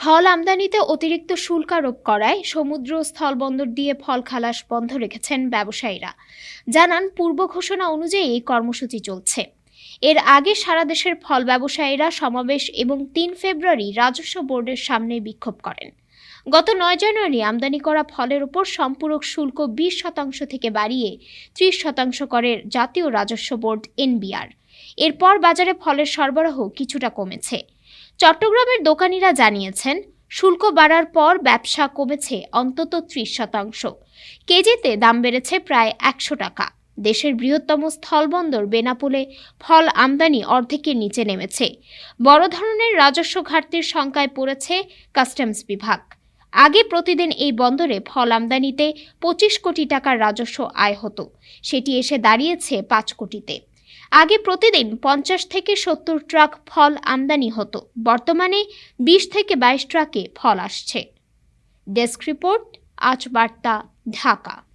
ফল আমদানিতে অতিরিক্ত শুল্ক আরোপ করায় সমুদ্র স্থলবন্দর দিয়ে ফল খালাস বন্ধ রেখেছেন ব্যবসায়ীরা। জানান, পূর্ব ঘোষণা অনুযায়ী এই কর্মসূচি চলছে। এর আগে সারা দেশের ফল ব্যবসায়ীরা সমাবেশ এবং তিন ফেব্রুয়ারি রাজস্ব বোর্ডের সামনে বিক্ষোভ করেন। গত নয় জানুয়ারি আমদানি করা ফলের উপর সম্পূরক শুল্ক বিশ শতাংশ থেকে বাড়িয়ে ত্রিশ শতাংশ করে জাতীয় রাজস্ব বোর্ড এনবিআর। এরপর বাজারে ফলের সরবরাহ কিছুটা কমেছে। চট্টগ্রামের দোকানিরা জানিয়েছেন, শুল্ক বাড়ার পর ব্যবসা কমেছে অন্তত ত্রিশ শতাংশ। কেজিতে দাম বেড়েছে প্রায় একশো টাকা। দেশের বৃহত্তম স্থলবন্দর বেনাপোলে ফল আমদানি অর্ধেকের নিচে নেমেছে। বড় ধরনের রাজস্ব ঘাটতির শঙ্কায় পড়েছে কাস্টমস বিভাগ। আগে প্রতিদিন এই বন্দরে ফল আমদানিতে পঁচিশ কোটি টাকার রাজস্ব আয় হতো। সেটি এসে দাঁড়িয়েছে পাঁচ কোটিতে। আগে প্রতিদিন পঞ্চাশ থেকে সত্তর ট্রাক ফল আমদানি হতো। বর্তমানে বিশ থেকে বাইশ ট্রাকে ফল আসছে। ডেস্ক রিপোর্ট, আজ বার্তা, ঢাকা।